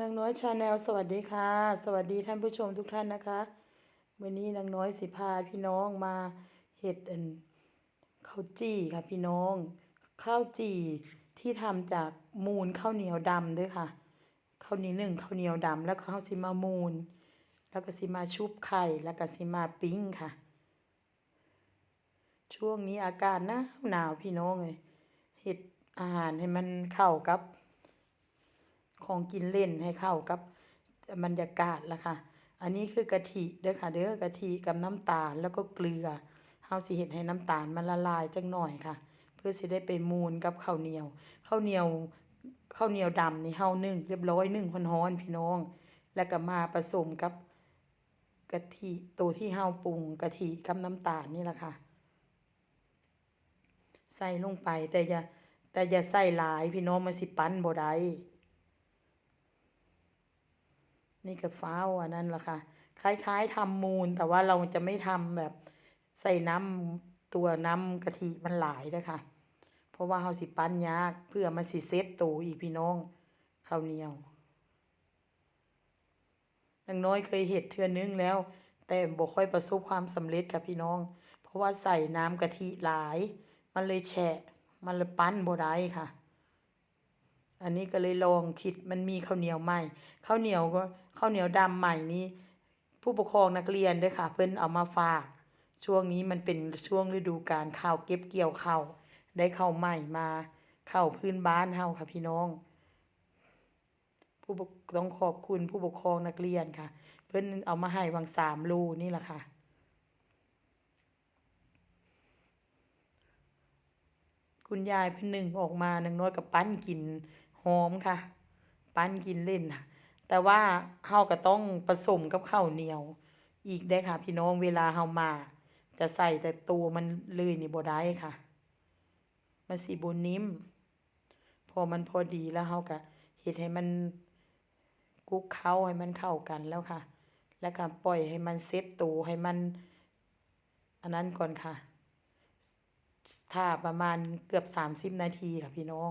นางน้อยชาแนลสวัสดีค่ะ สวัสดีท่านผู้ชมทุกท่านนะคะวันนี้นางน้อยสิพาพี่น้องมาเห็ดอันข้าวจี้ค่ะพี่น้องข้าวจี่ที่ทำจากมูลข้าวเหนียวดำด้วยค่ะข้าวเหนียวหนึ่งข้าวเหนียวดำแล้วข้าวสิมามูล แล้วก็สิมาชุบไข่แล้วก็สิมาปิ้งค่ะ ช่วงนี้อากาศนาวหนาวพี่น้องเลยเห็ดอาหารให้มันเข้ากับ ของกินเล่นให้เข้ากับบรรยากาศละค่ะ อันนี้คือกะทิเด้อค่ะ เด้อกะทิกับน้ำตาลแล้วก็เกลือเฮาสิเฮ็ดให้น้ำตาลมันละลายจักหน่อยค่ะ เพื่อสิได้ไปมูนกับข้าวเหนียวข้าวเหนียวข้าวเหนียวดำนี่เฮานึ่งเรียบร้อยนึ่งร้อนๆพี่น้อง แล้วก็มาผสมกับกะทิตัวที่เฮาปรุงกะทิกับน้ำตาลนี่แหละค่ะ ใส่ลงไปแต่อย่าแต่อย่าใส่หลายพี่น้องมันสิปั้นบ่ได้ นี่ก็ฟ้าวอันนั้นแหละค่ะ คล้ายๆทำมูลแต่ว่าเราจะไม่ทำแบบใส่น้ำตัวน้ำกะทิมันหลายนะคะเพราะว่าเฮาสิปั้นยากเพื่อมันสิเซตตัวอีกพี่น้องข้าวเหนียวนางน้อยเคยเห็ดเทื่อนึงแล้ว แต่บ่ค่อยประสบความสำเร็จค่ะพี่น้อง เพราะว่าใส่น้ำกะทิหลาย มันเลยแฉะ มันเลยปั้นบ่ได้ค่ะ อันนี้ก็เลยลองคิดมันมีข้าวเหนียวใหม่ข้าวเหนียวก็ ข้าวเหนียวดำใหม่นี้ผู้ปกครองนักเรียนด้วยค่ะ เพิ่นเอามาฝาก ช่วงนี้มันเป็นช่วงฤดูกาลข้าวเก็บเกี่ยวข้าวได้ข้าวใหม่มาข้าวพื้นบ้านเฮาค่ะพี่น้อง ผู้ปกต้องขอบคุณผู้ปกครองนักเรียนค่ะ เพิ่นเอามาให้วังสามลูนี่แหละค่ะคุณยายเพิ่นหนึ่งออกมาหนางน้อยกับปั้นกินหอมค่ะ ปั้นกินเล่นค่ะ แต่ว่าเฮาก็ต้องผสมกับข้าวเหนียว อีกได้ค่ะ พี่น้องเวลาเฮามาจะใส่แต่ตัวมันเลยนี่บ่ได้ค่ะ มันสิบ่นิ่ม พอมันพอดีแล้วเฮาก็เฮ็ดให้มันคลุกเคล้าให้มันเข้ากันแล้วค่ะ แล้วก็ปล่อยให้มันเซ็ตตัวให้มัน อันนั้นก่อนค่ะถ้าประมาณเกือบสามสิบนาทีค่ะพี่น้อง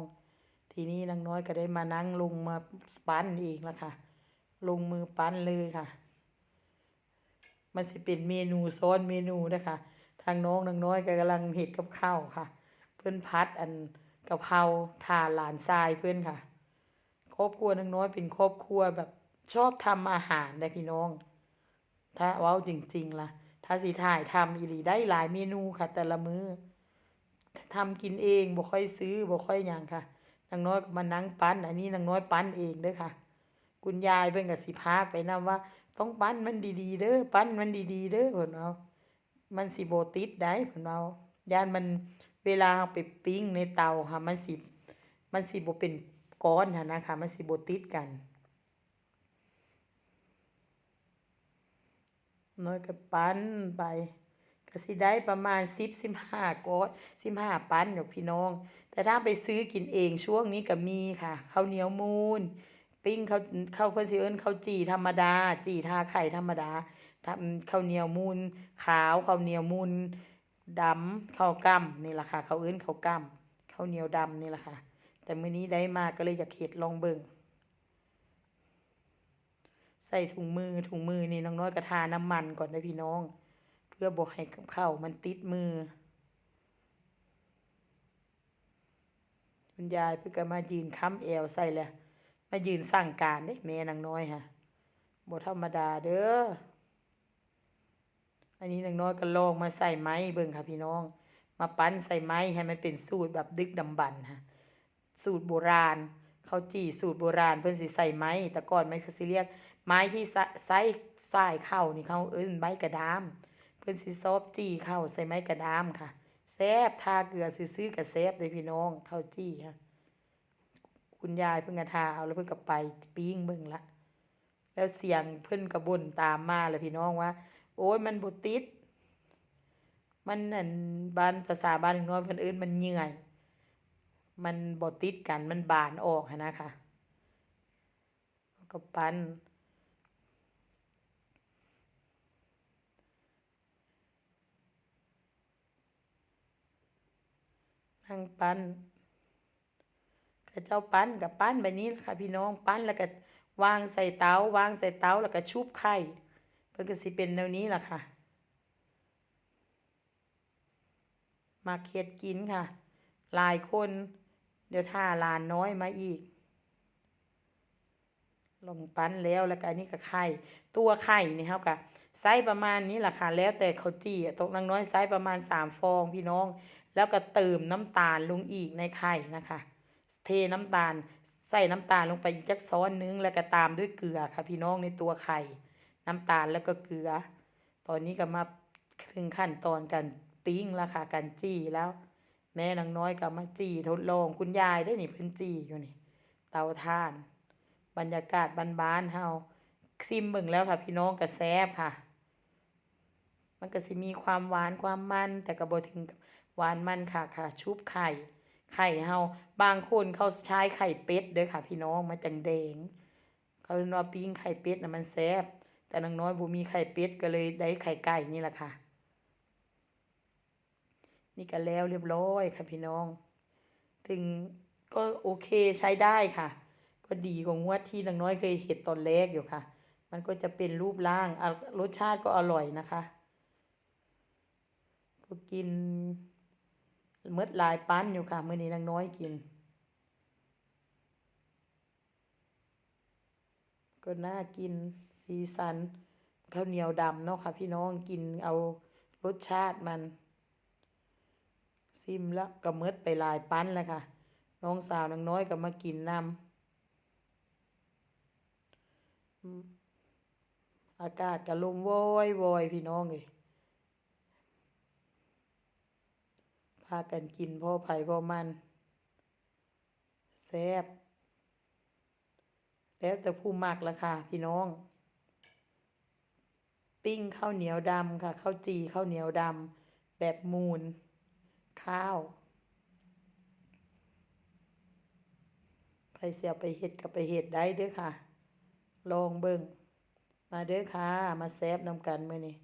ทีนี้นางน้อยก็ได้มานั่งลงมาปั้นเองแล้วค่ะ ลงมือปั้นเลยค่ะ มันสิเป็นเมนูซ้อนเมนูนะคะทางน้องนางน้อยก็กำลังเห็ดกับข้าวค่ะ เพื่อนพัดอันกะเพราทาหลานทรายเพื่อนค่ะ ครอบครัวนางน้อยเป็นครอบครัวแบบชอบทำอาหารนะพี่น้อง ถ้าเว้าจริงๆล่ะ ถ้าสิถ่ายทำอีหลีได้หลายเมนูค่ะ แต่ละมือ้อทำกินเองบ่ค่อยซื้อบ่ค่อยหยังค่ะนางน้อยก็มานั่งปั้น อันนี้นางน้อยปั้นเองเด้อค่ะ คุณยายเพิ่นก็สิพากไปนํว่า ต้องปั้นมันดีๆเด้อปั้นมันดีๆเด้อเพิ่นเอามันสิบ่ติดได้เพิ่นเอาย่านมันเวลาเอาไปปิ้งในเตาค่ะมันสิมันสิบ่เป็นก้อนหั่นนะคะมันสิบ่ติดกันน้อยก็ปั้นไปก็สิได้ประมาณ10 15ก้อน15ปั้นดอกพี่น้อง แต่ถ้าไปซื้อกินเองช่วงนี้ก็มีค่ะข้าวเหนียวมูน ปิ้งข้าวข้าวเพิ่อนสิเอิ้นข้าวจี่ธรรมดา จี่ทาไข่ธรรมดาทำข้าวเหนียวมูนขาวข้าวเหนียวมูนดำข้าวกล้ำนี่แหละค่ะเขาเอิ้นข้าวกล้ำข้าวเหนียวดำนี่แหละค่ะ แต่มื้อนี้ได้มาก็เลยอยากเฮ็ดลองเบิ่งใส่ถุงมือถุงมือนี่น้องน้อยก็ทาน้ำมันก่อนเด้อพี่น้อง เพื่อบ่ให้ข้าวมันติดมือคุณยายเพิ่นก็มายืนค้ำแอวใส่แหละ มายืนสั่งการเด้แม่นางน้อยค่ะบ่ธรรมดาเด้อ อันนี้นางน้อยก็ลองมาใส่ไม้เบิ่งค่ะพี่น้อง มาปั้นใส่ไม้ให้มันเป็นสูตรแบบดึกดำบรรพ์ค่ะสูตรโบราณข้าวจี่สูตรโบราณเพิ่นสิใส่ไม้แต่ก่อนไมันคือสิเรียก ไม้ที่ใส่ใส่สายเข้านี่เขาเอิ้นไม้กระดาม เพิ่นสิซอบจี้เข้าใส่ไม้กระดามค่ะแซบทาเกลือซื่อๆก็แซบเด้พี่น้องข้าวจี้ค่ะ คุณยายเพิ่นก็ทาเอาแล้วเพิ่นก็ไปปิ้งเบิ่งละแล้วเสียงเพิ่นก็บ่นตามมาแล้วพี่น้องว่า โอ๊ยมันบ่ติด มันนั่นบ้านภาษาบ้านน้อยเพิ่นเอิ้นมันเหนื่อย มันบ่ติดกันมันบานออกหันนะค่ะแล้วก็ปั้นนั่งปั้น ขาเจ้าปั้นก็ปั้นแบบนี้ล่ะค่ะพี่น้องปั้นแล้วก็วางใส่เตาวางใส่เตาแล้วก็ชุบไข่เพิ่นก็สิเป็นแนวนี้ล่ะค่ะมาเฮ็ดกินค่ะ หลายคน เดี๋ยวถ้าลานน้อยมาอีก ลงปั้นแล้วแล้วก็อันนี้ก็ไข่ตัวไข่นี่เฮาก็ไซส์ประมาณนี้ล่ะค่ะ แล้วแต่เขาจี้อะตกนางน้อยไซส์ประมาณ3ฟองพี่น้อง แล้วก็เติมน้ำตาลลงอีกในไข่นะคะ เทน้ำตาล ใส่น้ำตาลลงไปอีกจักช้อนหนึงแล้วก็ตามด้วยเกลือค่ะพี่น้องในตัวไข่ น้ำตาลแล้วก็เกลือ ตอนนี้ก็มาถึงขั้นตอนการปิ้งแล้วค่ะการจี้แล้ว แม่นางน้อยก็มาจี้ทดลองคุณยายได้อนี่เพิ่นจี้อยู่นี่ เตาถ่าน บรรยากาศบ้านๆเฮาซิมเบิ่งแล้วค่ะพี่น้องก็แซบค่ะ มันก็สิมีความหวานความมันแต่ก็บ่ถึงหวานมันค่ะค่ะชุบไข่ ไข่เฮาบางคนเขาใช้ไข่เป็ดเด้อค่ะ พี่น้องมันจังแดงเขาเรียกว่าปิ้งไข่เป็ดนะมันแซ่บแต่นางน้อยบ่มีไข่เป็ดก็เลยได้ไข่ไก่นี่แหละค่ะ นี่ก็แล้วเรียบร้อยค่ะพี่น้อง ถึงก็โอเคใช้ได้ค่ะ ก็ดีกว่างวดที่นางน้อยเคยเห็ดตอนแรกอยู่ค่ะ มันก็จะเป็นรูปร่างอรสชาติก็อร่อยนะคะ ก็กิน เมื่อหลายปั้นอยู่ค่ะมื้อนี้นางน้อยกิน ก็น่ากินสีสันข้าวเหนียวดำเนาะค่ะ พี่น้องกินเอารสชาติมัน ซิมแล้วก็เมดไปลายปั้นแล้วค่ะ น้องสาวนางน้อยก็มากินนำอากาศก็ลมโวยโวยพี่น้องเอ้ยากันกินพ่อไผ่พ่อมันแซ่บแล้วแต่ผู้มักละค่ะ พี่น้อง ปิ้งข้าวเหนียวดำค่ะข้าวจีข้าวเหนียวดำแบบมูน ข้าวใครเสียไปเฮ็ดก็ไปเฮ็ดได้เด้อค่ะ ลองเบิ่งมาเด้อค่ะ มาแซ่บนำกันมื้อนี้